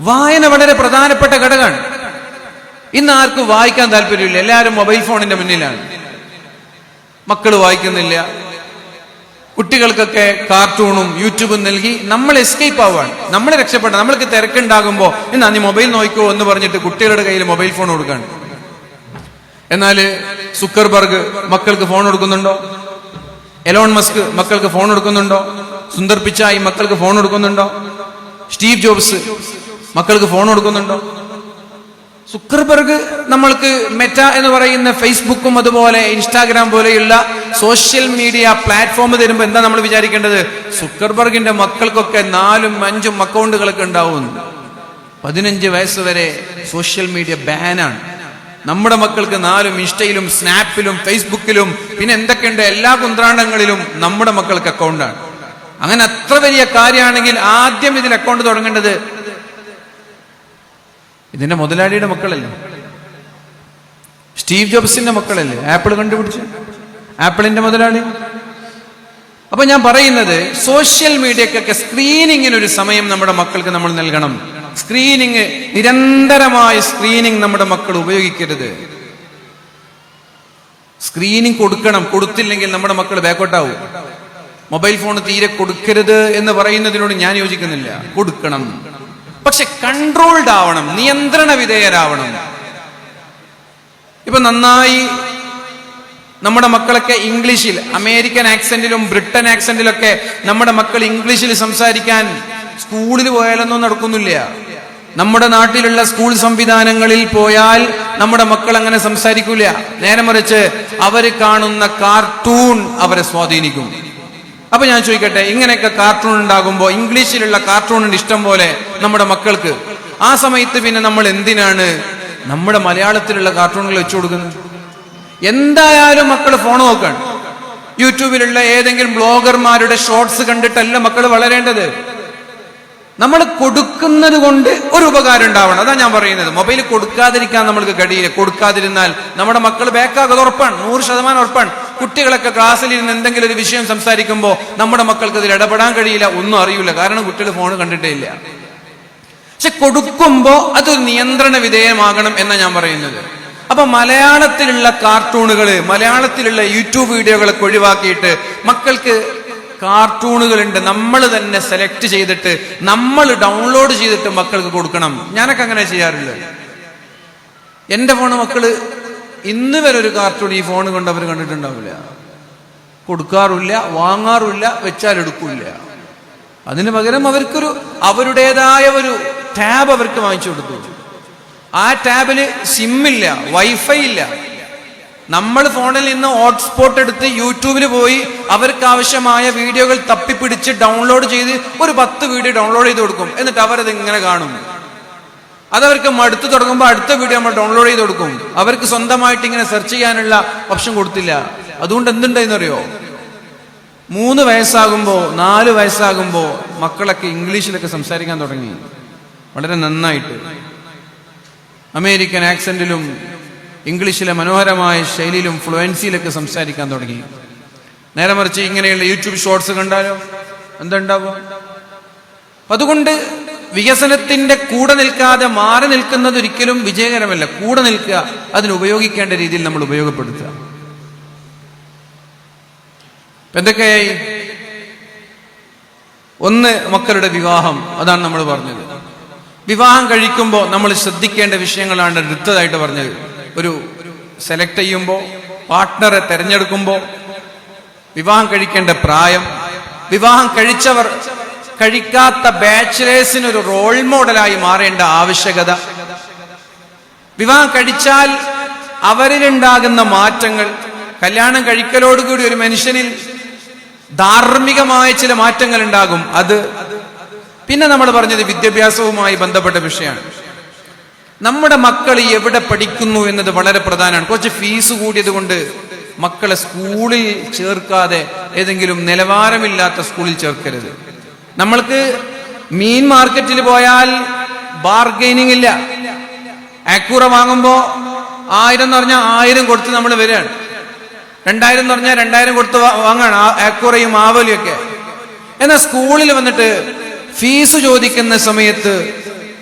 വായന വളരെ പ്രധാനപ്പെട്ട ഘടകമാണ്. ഇന്ന് ആർക്കും വായിക്കാൻ താല്പര്യമില്ല. എല്ലാവരും മൊബൈൽ ഫോണിന്റെ മുന്നിലാണ്. മക്കൾ വായിക്കുന്നില്ല. കുട്ടികൾക്കൊക്കെ കാർട്ടൂണും യൂട്യൂബും നൽകി നമ്മൾ എസ്കേപ്പ് ആവാണ് നമ്മൾ രക്ഷപ്പെടണം നമ്മൾക്ക് തിരക്കുണ്ടാകുമ്പോൾ എന്നാ നീ മൊബൈൽ നോക്കോ എന്ന് പറഞ്ഞിട്ട് കുട്ടികളുടെ കയ്യിൽ മൊബൈൽ ഫോൺ കൊടുക്കാണ് എന്നാൽ സുക്കർബർഗ് മക്കൾക്ക് ഫോൺ കൊടുക്കുന്നുണ്ടോ? എലോൺ മസ്ക് മക്കൾക്ക് ഫോൺ കൊടുക്കുന്നുണ്ടോ? സുന്ദർ പിച്ചായി മക്കൾക്ക് ഫോൺ കൊടുക്കുന്നുണ്ടോ? സ്റ്റീവ് ജോബ്സ് മക്കൾക്ക് ഫോൺ കൊടുക്കുന്നുണ്ടോ? സുക്കർബർഗ് നമ്മൾക്ക് മെറ്റ എന്ന് പറയുന്ന ഫേസ്ബുക്കും അതുപോലെ ഇൻസ്റ്റാഗ്രാം പോലെയുള്ള സോഷ്യൽ മീഡിയ പ്ലാറ്റ്ഫോം തരുമ്പോൾ എന്താ നമ്മൾ വിചാരിക്കേണ്ടത്? സുക്കർബർഗിന്റെ മക്കൾക്കൊക്കെ നാലും അഞ്ചും അക്കൗണ്ടുകളൊക്കെ ഉണ്ടാവും. പതിനഞ്ച് വയസ്സ് വരെ സോഷ്യൽ മീഡിയ ബാനാണ് നമ്മുടെ മക്കൾക്ക് നാലും ഇൻസ്റ്റയിലും സ്നാപ്പിലും ഫേസ്ബുക്കിലും പിന്നെ എന്തൊക്കെയുണ്ട് എല്ലാ കുന്ത്രാണ്ടങ്ങളിലും നമ്മുടെ മക്കൾക്ക് അക്കൗണ്ടാണ് അങ്ങനെ അത്ര വലിയ കാര്യമാണെങ്കിൽ ആദ്യം ഇതിൽ അക്കൗണ്ട് തുടങ്ങേണ്ടത് ഇതിന്റെ മുതലാളിയുടെ മക്കളല്ലേ? സ്റ്റീവ് ജോബ്സിന്റെ മക്കളല്ലേ? ആപ്പിൾ കണ്ടുപിടിച്ചു? ആപ്പിളിന്റെ മുതലാളി? അപ്പൊ ഞാൻ പറയുന്നത് സോഷ്യൽ മീഡിയക്കൊക്കെ സ്ക്രീനിങ്ങിന് ഒരു സമയം നമ്മുടെ മക്കൾക്ക് നമ്മൾ നൽകണം. സ്ക്രീനിങ് നിരന്തരമായ സ്ക്രീനിങ് നമ്മുടെ മക്കൾ ഉപയോഗിക്കരുത്. സ്ക്രീനിങ് കൊടുക്കണം. കൊടുത്തില്ലെങ്കിൽ നമ്മുടെ മക്കൾ ബാക്കോട്ടാവും. മൊബൈൽ ഫോൺ തീരെ കൊടുക്കരുത് എന്ന് പറയുന്നതിനോട് ഞാൻ യോജിക്കുന്നില്ല. കൊടുക്കണം. പക്ഷെ കൺട്രോൾഡ് ആവണം നിയന്ത്രണ വിധേയരാവണം. ഇപ്പൊ നന്നായി നമ്മുടെ മക്കളൊക്കെ ഇംഗ്ലീഷിൽ അമേരിക്കൻ ആക്സെന്റിലും ബ്രിട്ടൻ ആക്സെന്റിലൊക്കെ നമ്മുടെ മക്കൾ ഇംഗ്ലീഷിൽ സംസാരിക്കാൻ സ്കൂളിൽ പോയാലൊന്നും നടക്കുന്നില്ല. നമ്മുടെ നാട്ടിലുള്ള സ്കൂൾ സംവിധാനങ്ങളിൽ പോയാൽ നമ്മുടെ മക്കൾ അങ്ങനെ സംസാരിക്കൂല. നേരെ മറിച്ച് അവർ കാണുന്ന കാർട്ടൂൺ അവരെ സ്വാധീനിക്കും. അപ്പൊ ഞാൻ ചോദിക്കട്ടെ ഇങ്ങനെയൊക്കെ കാർട്ടൂൺ ഉണ്ടാകുമ്പോൾ ഇംഗ്ലീഷിലുള്ള കാർട്ടൂണിന്റെ ഇഷ്ടം പോലെ നമ്മുടെ മക്കൾക്ക്. ആ സമയത്ത് പിന്നെ നമ്മൾ എന്തിനാണ് നമ്മുടെ മലയാളത്തിലുള്ള കാർട്ടൂണുകൾ വെച്ചു കൊടുക്കുന്നത്? എന്തായാലും മക്കൾ ഫോൺ നോക്കാണ് യൂട്യൂബിലുള്ള ഏതെങ്കിലും ബ്ലോഗർമാരുടെ ഷോർട്സ് കണ്ടിട്ടല്ല മക്കൾ വളരേണ്ടത്. നമ്മൾ കൊടുക്കുന്നത് കൊണ്ട് ഒരു ഉപകാരം ഉണ്ടാവണം. അതാ ഞാൻ പറയുന്നത്. മൊബൈൽ കൊടുക്കാതിരിക്കാൻ നമ്മൾക്ക് കഴിയില്ല. കൊടുക്കാതിരുന്നാൽ നമ്മുടെ മക്കൾ ബാക്കാകത് ഉറപ്പാണ്. നൂറ് ശതമാനം ഉറപ്പാണ്. കുട്ടികളൊക്കെ ക്ലാസ്സിൽ ഇരുന്ന് എന്തെങ്കിലും ഒരു വിഷയം സംസാരിക്കുമ്പോൾ നമ്മുടെ മക്കൾക്ക് ഇതിൽ ഇടപെടാൻ കഴിയില്ല ഒന്നും അറിയില്ല. കാരണം കുട്ടികൾ ഫോൺ കണ്ടിട്ടേ ഇല്ല. പക്ഷെ കൊടുക്കുമ്പോൾ അതൊരു നിയന്ത്രണ വിധേയമാകണം എന്നാ ഞാൻ പറയുന്നത്. അപ്പൊ മലയാളത്തിലുള്ള കാർട്ടൂണുകൾ മലയാളത്തിലുള്ള യൂട്യൂബ് വീഡിയോകളൊക്കെ ഒഴിവാക്കിയിട്ട് മക്കൾക്ക് കാർട്ടൂണുകളുണ്ട് നമ്മൾ തന്നെ സെലക്ട് ചെയ്തിട്ട് നമ്മൾ ഡൗൺലോഡ് ചെയ്തിട്ട് മക്കൾക്ക് കൊടുക്കണം. ഞാനൊക്കെ അങ്ങനെ ചെയ്യാറില്ല എന്റെ ഫോണ് മക്കൾ ഇന്ന് വരെ ഒരു കാർട്ടൂൺ ഈ ഫോൺ കൊണ്ട് അവർ കണ്ടിട്ടുണ്ടാവില്ല. കൊടുക്കാറില്ല വാങ്ങാറില്ല വെച്ചാൽ എടുക്കില്ല. അതിന് പകരം അവർക്കൊരു അവരുടേതായ ഒരു ടാബ് അവർക്ക് വാങ്ങിച്ചു കൊടുത്തു. ആ ടാബിൽ സിമ്മില്ല വൈഫൈ ഇല്ല നമ്മൾ ഫോണിൽ നിന്ന് ഹോട്ട്സ്പോട്ട് എടുത്ത് യൂട്യൂബിൽ പോയി അവർക്ക് ആവശ്യമായ വീഡിയോകൾ തപ്പിപ്പിടിച്ച് ഡൗൺലോഡ് ചെയ്ത് ഒരു പത്ത് വീഡിയോ ഡൗൺലോഡ് ചെയ്ത് കൊടുക്കും. എന്നിട്ട് അവരത് ഇങ്ങനെ കാണും. അതവർക്ക് മടുത്തു തുടങ്ങുമ്പോൾ അടുത്ത വീഡിയോ നമ്മൾ ഡൗൺലോഡ് ചെയ്ത് കൊടുക്കും. അവർക്ക് സ്വന്തമായിട്ട് ഇങ്ങനെ സെർച്ച് ചെയ്യാനുള്ള ഓപ്ഷൻ കൊടുത്തില്ല. അതുകൊണ്ട് എന്തുണ്ടായെന്നറിയോ? മൂന്ന് വയസ്സാകുമ്പോൾ നാല് വയസ്സാകുമ്പോൾ മക്കളൊക്കെ ഇംഗ്ലീഷിലൊക്കെ സംസാരിക്കാൻ തുടങ്ങി. വളരെ നന്നായിട്ട്. അമേരിക്കൻ ആക്സെന്റിലും ഇംഗ്ലീഷിലെ മനോഹരമായ ശൈലിയിലും ഫ്ലുവൻസിയിലൊക്കെ സംസാരിക്കാൻ തുടങ്ങി. നേരെ മറിച്ച് ഇങ്ങനെയുള്ള യൂട്യൂബ് ഷോർട്സ് കണ്ടാലോ? എന്തുണ്ടാവും? അതുകൊണ്ട് വികസനത്തിന്റെ കൂടെ നിൽക്കാതെ മാറി നിൽക്കുന്നത് ഒരിക്കലും വിജയകരമല്ല. കൂടെ നിൽക്കുക അതിന് ഉപയോഗിക്കേണ്ട രീതിയിൽ നമ്മൾ ഉപയോഗപ്പെടുത്തുക. എന്തൊക്കെയായി? ഒന്ന് മക്കളുടെ വിവാഹം. അതാണ് നമ്മൾ പറഞ്ഞത്. വിവാഹം കഴിക്കുമ്പോൾ നമ്മൾ ശ്രദ്ധിക്കേണ്ട വിഷയങ്ങളാണ് അടുത്തതായിട്ട് പറഞ്ഞത്. ഒരു സെലക്ട് ചെയ്യുമ്പോൾ പാർട്ട്ണറെ തെരഞ്ഞെടുക്കുമ്പോൾ വിവാഹം കഴിക്കേണ്ട പ്രായം വിവാഹം കഴിച്ചവർ കഴിക്കാത്ത ബാച്ചിലേഴ്സിന് ഒരു റോൾ മോഡലായി മാറേണ്ട ആവശ്യകത. വിവാഹം കഴിച്ചാൽ അവരിലുണ്ടാകുന്ന മാറ്റങ്ങൾ കല്യാണം കഴിക്കലോടുകൂടി ഒരു മനുഷ്യനിൽ ധാർമ്മികമായ ചില മാറ്റങ്ങൾ ഉണ്ടാകും അത് പിന്നെ നമ്മൾ പറഞ്ഞത് വിദ്യാഭ്യാസവുമായി ബന്ധപ്പെട്ട വിഷയമാണ്. നമ്മുടെ മക്കൾ എവിടെ പഠിക്കുന്നു എന്നത് വളരെ പ്രധാനമാണ്. കുറച്ച് ഫീസ് കൂടിയത് കൊണ്ട് മക്കളെ സ്കൂളിൽ ചേർക്കാതെ ഏതെങ്കിലും നിലവാരമില്ലാത്ത സ്കൂളിൽ ചേർക്കരുത്. നമ്മൾക്ക് മീൻ മാർക്കറ്റിൽ പോയാൽ ബാർഗൈനിങ് ഇല്ല ആക്കൂറ വാങ്ങുമ്പോൾ ആയിരം എന്ന് പറഞ്ഞാൽ ആയിരം കൊടുത്ത് നമ്മൾ വരികയാണ് രണ്ടായിരം എന്ന് പറഞ്ഞാൽ രണ്ടായിരം കൊടുത്ത് വാങ്ങാണ് ആക്കൂറയും ആവലിയും ഒക്കെ. എന്നാൽ സ്കൂളിൽ വന്നിട്ട് ഫീസ് ചോദിക്കുന്ന സമയത്ത്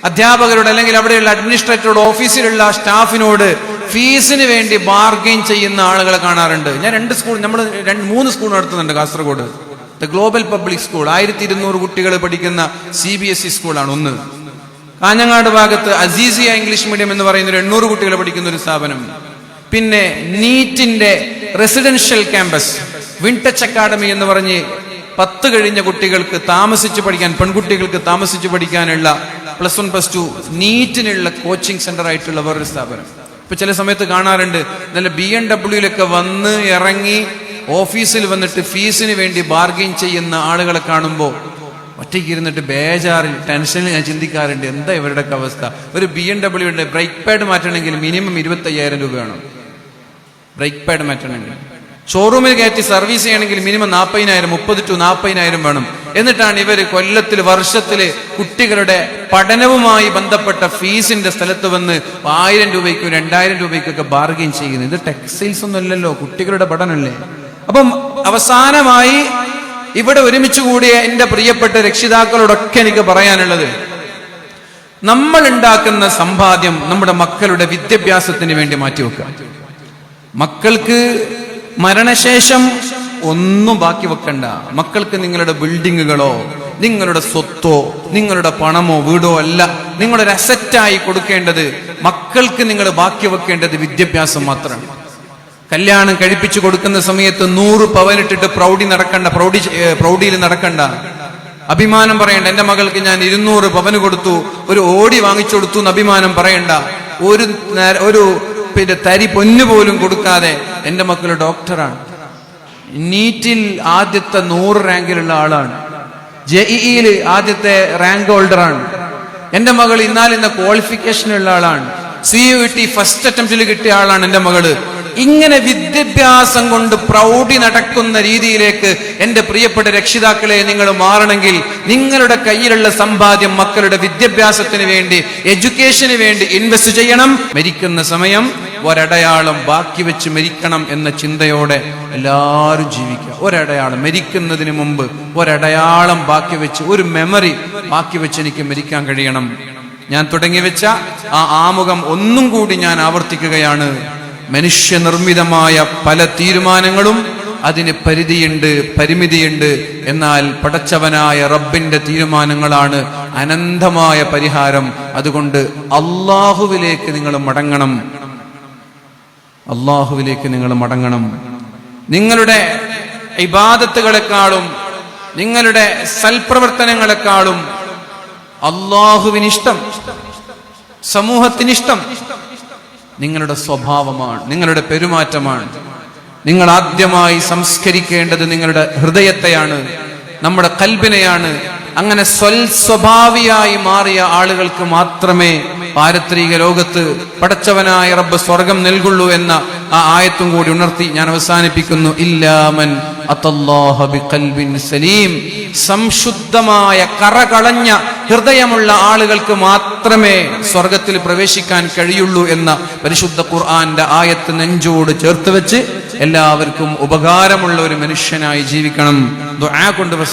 അധ്യാപകരോട് അല്ലെങ്കിൽ അവിടെയുള്ള അഡ്മിനിസ്ട്രേറ്ററോട് ഓഫീസിലുള്ള സ്റ്റാഫിനോട് ഫീസിന് വേണ്ടി ബാർഗെയിൻ ചെയ്യുന്ന ആളുകളെ കാണാറുണ്ട്. ഞാൻ രണ്ട് സ്കൂൾ നമ്മൾ രണ്ട് മൂന്ന് സ്കൂൾ നടത്തുന്നുണ്ട് Kasaragod. The global public school ആയിരത്തി ഇരുന്നൂറ് കുട്ടികൾ പഠിക്കുന്ന സി ബി എസ് ഇ സ്കൂളാണ് ഒന്ന്. കാഞ്ഞങ്ങാട് ഭാഗത്ത് അസീസിയ ഇംഗ്ലീഷ് മീഡിയം എന്ന് പറയുന്ന ഒരു എണ്ണൂറ് കുട്ടികൾ പഠിക്കുന്ന ഒരു സ്ഥാപനം. പിന്നെ നീറ്റിന്റെ റെസിഡൻഷ്യൽ ക്യാമ്പസ് വിൻടച്ച് അക്കാഡമി എന്ന് പറഞ്ഞ് പത്ത് കഴിഞ്ഞ കുട്ടികൾക്ക് താമസിച്ച് പഠിക്കാൻ പെൺകുട്ടികൾക്ക് താമസിച്ച് പഠിക്കാനുള്ള പ്ലസ് വൺ പ്ലസ് ടു നീറ്റിനുള്ള കോച്ചിങ് സെന്റർ ആയിട്ടുള്ള വേറൊരു സ്ഥാപനം. ഇപ്പൊ ചില സമയത്ത് കാണാറുണ്ട് നല്ല ബി എം ഡബ്ല്യൂലൊക്കെ വന്ന് ഇറങ്ങി ഓഫീസിൽ വന്നിട്ട് ഫീസിന് വേണ്ടി ബാർഗെയിൻ ചെയ്യുന്ന ആളുകളെ കാണുമ്പോൾ ഒറ്റയ്ക്ക് ഇരുന്നിട്ട് ബേജാറിൽ ടെൻഷനിൽ ഞാൻ ചിന്തിക്കാറുണ്ട് എന്താ ഇവരുടെ അവസ്ഥ? ഒരു ബി എം ഡബ്ല്യൂടെ ബ്രേക്ക് പാഡ് മാറ്റണമെങ്കിൽ മിനിമം ഇരുപത്തി അയ്യായിരം രൂപ വേണം. ബ്രേക്ക് പാഡ് മാറ്റണമെങ്കിൽ. ഷോറൂമിൽ കയറ്റി സർവീസ് ചെയ്യണമെങ്കിൽ മിനിമം നാൽപ്പതിനായിരം മുപ്പത് ടു നാൽപ്പതിനായിരം വേണം. എന്നിട്ടാണ് ഇവർ കൊല്ലത്തിൽ വർഷത്തിൽ കുട്ടികളുടെ പഠനവുമായി ബന്ധപ്പെട്ട ഫീസിന്റെ സ്ഥലത്ത് വന്ന് ആയിരം രൂപയ്ക്കും രണ്ടായിരം രൂപയ്ക്കൊക്കെ ബാർഗെയിൻ ചെയ്യുന്നത്. ഇത് ടെക്സ്റ്റൈൽസ് ഒന്നും അല്ലല്ലോ കുട്ടികളുടെ പഠനമല്ലേ? അപ്പം അവസാനമായി ഇവിടെ ഒരുമിച്ച് കൂടിയ എന്റെ പ്രിയപ്പെട്ട രക്ഷിതാക്കളോടൊക്കെ എനിക്ക് പറയാനുള്ളത്. നമ്മൾ ഉണ്ടാക്കുന്ന സമ്പാദ്യം നമ്മുടെ മക്കളുടെ വിദ്യാഭ്യാസത്തിന് വേണ്ടി മാറ്റിവെക്കുക മക്കൾക്ക് മരണശേഷം ഒന്നും ബാക്കി വെക്കണ്ട. മക്കൾക്ക് നിങ്ങളുടെ ബിൽഡിങ്ങുകളോ നിങ്ങളുടെ സ്വത്തോ നിങ്ങളുടെ പണമോ വീടോ അല്ല. നിങ്ങളൊരു അസറ്റായി കൊടുക്കേണ്ടത് മക്കൾക്ക് നിങ്ങൾ ബാക്കി വെക്കേണ്ടത് വിദ്യാഭ്യാസം മാത്രമാണ്. കല്യാണം കഴിപ്പിച്ചു കൊടുക്കുന്ന സമയത്ത് നൂറ് പവനിട്ടിട്ട് പ്രൗഢി നടക്കണ്ട പ്രൗഢി പ്രൗഢിയിൽ നടക്കണ്ട. അഭിമാനം പറയണ്ട എന്റെ മകൾക്ക് ഞാൻ ഇരുന്നൂറ് പവന് കൊടുത്തു ഒരു ഓടി വാങ്ങിച്ചു കൊടുത്തു എന്ന് അഭിമാനം പറയണ്ട. ഒരു ഒരു പിന്നെ തരി പൊന്നു പോലും കൊടുക്കാതെ എന്റെ മക്കൾ ഡോക്ടറാണ്. നീറ്റിൽ ആദ്യത്തെ നൂറ് റാങ്കിലുള്ള ആളാണ്. ജെഇയിൽ ആദ്യത്തെ റാങ്ക് ഹോൾഡറാണ്. എന്റെ മകൾ ഇന്നാലിന്ന് ക്വാളിഫിക്കേഷൻ ഉള്ള ആളാണ്. സി യു ടി ഫസ്റ്റ് അറ്റംപ്റ്റിൽ കിട്ടിയ ആളാണ് എന്റെ മകൾ. ഇങ്ങനെ വിദ്യാഭ്യാസം കൊണ്ട് പ്രൗഢി നടക്കുന്ന രീതിയിലേക്ക് എന്റെ പ്രിയപ്പെട്ട രക്ഷിതാക്കളെ നിങ്ങൾ മാറണമെങ്കിൽ നിങ്ങളുടെ കയ്യിലുള്ള സമ്പാദ്യം മക്കളുടെ വിദ്യാഭ്യാസത്തിന് വേണ്ടി എഡ്യൂക്കേഷന് വേണ്ടി ഇൻവെസ്റ്റ് ചെയ്യണം. മരിക്കുന്ന സമയം ഒരടയാളം ബാക്കി വെച്ച് മരിക്കണം എന്ന ചിന്തയോടെ എല്ലാവരും ജീവിക്കുക. ഒരടയാളം മരിക്കുന്നതിന് മുമ്പ് ഒരടയാളം ബാക്കി വെച്ച് ഒരു മെമ്മറി ബാക്കി വെച്ച് എനിക്ക് മരിക്കാൻ കഴിയണം. ഞാൻ തുടങ്ങി വെച്ച ആ ആമുഖം ഒന്നും കൂടി ഞാൻ ആവർത്തിക്കുകയാണ്. മനുഷ്യനിർമ്മിതമായ പല തീരുമാനങ്ങളും അതിന് പരിധിയുണ്ട് പരിമിതിയുണ്ട്. എന്നാൽ പടച്ചവനായ റബ്ബിന്റെ തീരുമാനങ്ങളാണ് അനന്തമായ പരിഹാരം. അതുകൊണ്ട് അള്ളാഹുവിലേക്ക് നിങ്ങൾ മടങ്ങണം. അള്ളാഹുവിലേക്ക് നിങ്ങൾ മടങ്ങണം. നിങ്ങളുടെ ഇബാദത്തുകളെക്കാളും നിങ്ങളുടെ സൽപ്രവർത്തനങ്ങളെക്കാളും അള്ളാഹുവിനിഷ്ടം സമൂഹത്തിനിഷ്ടം നിങ്ങളുടെ സ്വഭാവമാണ് നിങ്ങളുടെ പെരുമാറ്റമാണ്. നിങ്ങൾ ആദ്യമായി സംസ്കരിക്കേണ്ടത് നിങ്ങളുടെ ഹൃദയത്തെയാണ് നമ്മുടെ കൽബിനെയാണ്. അങ്ങനെ സ്വഭാവിയായി മാറിയ ആളുകൾക്ക് മാത്രമേ പാരത്രിക ലോകത്ത് പടച്ചവനായ റബ്ബ് സ്വർഗം നൽകുള്ളൂ എന്ന ആ ആയത്തും കൂടി ഉണർത്തി ഞാൻ അവസാനിപ്പിക്കുന്നു. ഇല്ലാമൻ സലീം. സംശുദ്ധമായ കറകളഞ്ഞ ഹൃദയമുള്ള ആളുകൾക്ക് മാത്രമേ സ്വർഗത്തിൽ പ്രവേശിക്കാൻ കഴിയുള്ളൂ എന്ന പരിശുദ്ധ ഖുർആന്റെ ആയത്ത് നെഞ്ചോട് ചേർത്ത് വെച്ച് എല്ലാവർക്കും ഉപകാരമുള്ള ഒരു മനുഷ്യനായി ജീവിക്കണം. കൊണ്ട്